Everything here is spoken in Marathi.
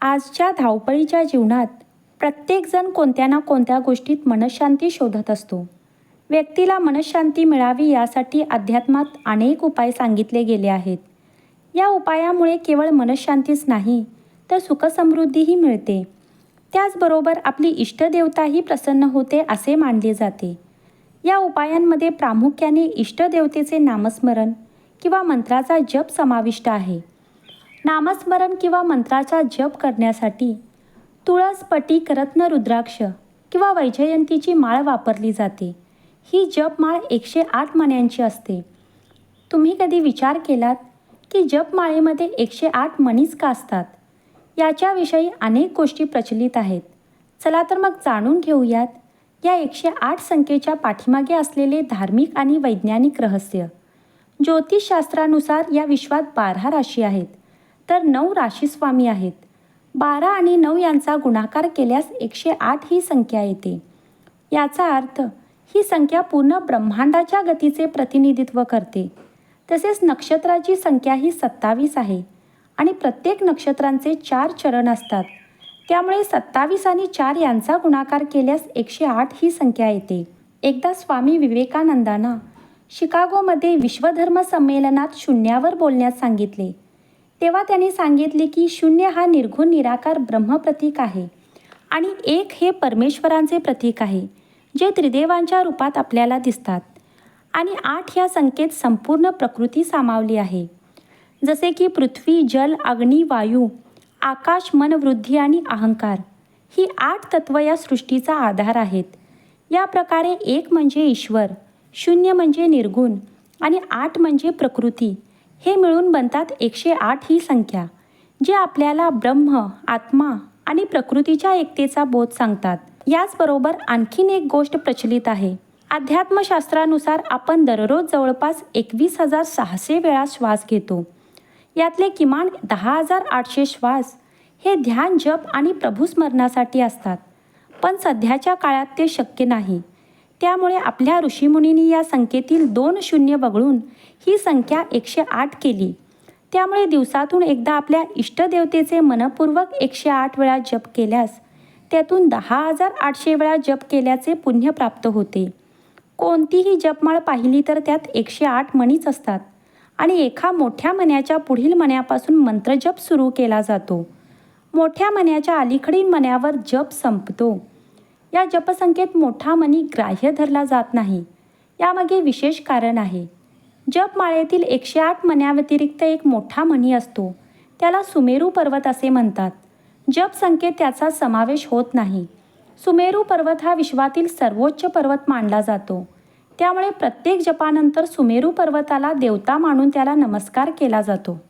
आजच्या धावपळीच्या जीवनात प्रत्येकजण कोणत्या ना कोणत्या गोष्टीत मनशांती शोधत असतो. व्यक्तीला मनशांती मिळावी यासाठी अध्यात्मात अनेक उपाय सांगितले गेले आहेत. या उपायामुळे केवळ मनशांतीच नाही तर सुखसमृद्धीही मिळते. त्याचबरोबर आपली इष्टदेवताही प्रसन्न होते असे मानले जाते. या उपायांमध्ये प्रामुख्याने इष्टदेवतेचे नामस्मरण किंवा मंत्राचा जप समाविष्ट आहे. नामस्मरण किंवा मंत्राचा जप करण्यासाठी तुळस पटीक रत्न रुद्राक्ष किंवा वैजयंतीची माळ वापरली जाते. ही जपमाळ एकशे आठ मण्यांची असते. तुम्ही कधी विचार केलात की जपमाळेमध्ये एकशे आठ मणीच का असतात? याच्याविषयी अनेक गोष्टी प्रचलित आहेत. चला तर मग जाणून घेऊयात या एकशे आठ संख्येच्या पाठीमागे असलेले धार्मिक आणि वैज्ञानिक रहस्य. ज्योतिषशास्त्रानुसार या विश्वात बारा राशी आहेत. तर नऊ राशीस्वामी आहेत. बारा आणि नऊ यांचा गुणाकार केल्यास एकशे आठ ही संख्या येते. याचा अर्थ ही संख्या पूर्ण ब्रह्मांडाच्या गतीचे प्रतिनिधित्व करते. तसेच नक्षत्राची संख्या ही सत्तावीस आहे आणि प्रत्येक नक्षत्रांचे चार चरण असतात. त्यामुळे सत्तावीस आणि चार यांचा गुणाकार केल्यास एकशे आठ ही संख्या येते. एकदा स्वामी विवेकानंदांना शिकागोमध्ये विश्वधर्म संमेलनात शून्यावर बोलण्यास सांगितले. तेव्हा त्यांनी सांगितले की शून्य हा निर्गुण निराकार ब्रह्मप्रतीक आहे आणि एक हे परमेश्वरांचे प्रतीक आहे जे त्रिदेवांच्या रूपात आपल्याला दिसतात. आणि आठ या संख्येत संपूर्ण प्रकृती सामावली आहे. जसे की पृथ्वी जल अग्नी वायू आकाश मनवृद्धी आणि अहंकार ही आठ तत्व या सृष्टीचा आधार आहेत. या प्रकारे एक म्हणजे ईश्वर शून्य म्हणजे निर्गुण आणि आठ म्हणजे प्रकृती हे मिळून बनतात एकशे आठ ही संख्या जे आपल्याला ब्रह्म आत्मा आणि प्रकृतीच्या एकतेचा बोध सांगतात. याचबरोबर आणखीन एक गोष्ट प्रचलित आहे. अध्यात्मशास्त्रानुसार आपण दररोज जवळपास एकवीस हजार सहाशे वेळा श्वास घेतो. यातले किमान दहा हजार आठशे श्वास हे ध्यान जप आणि प्रभुस्मरणासाठी असतात. पण सध्याच्या काळात ते शक्य नाही. त्यामुळे आपल्या ऋषीमुनींनी या संख्येतील दोन शून्य वगळून ही संख्या एकशे आठ केली. त्यामुळे दिवसातून एकदा आपल्या इष्टदेवतेचे मनपूर्वक एकशे आठ वेळा जप केल्यास त्यातून दहा हजार आठशे वेळा जप केल्याचे पुण्य प्राप्त होते. कोणतीही जपमाळ पाहिली तर त्यात एकशे आठ मणीच असतात आणि एका मोठ्या मण्याच्या पुढील मण्यापासून मंत्रजप सुरू केला जातो. मोठ्या मण्याच्या अलीकडील मण्यावर जप संपतो. या जपसंख्येत मोठा मनी ग्राह्य धरला जात नाही. यामागे विशेष कारण आहे. जपमाळेतील एकशे आठ मण्याव्यतिरिक्त एक मोठा मणी असतो. त्याला सुमेरू पर्वत असे म्हणतात. जपसंख्येत त्याचा समावेश होत नाही. सुमेरू पर्वत हा विश्वातील सर्वोच्च पर्वत मानला जातो. त्यामुळे प्रत्येक जपानंतर सुमेरू पर्वताला देवता मानून त्याला नमस्कार केला जातो.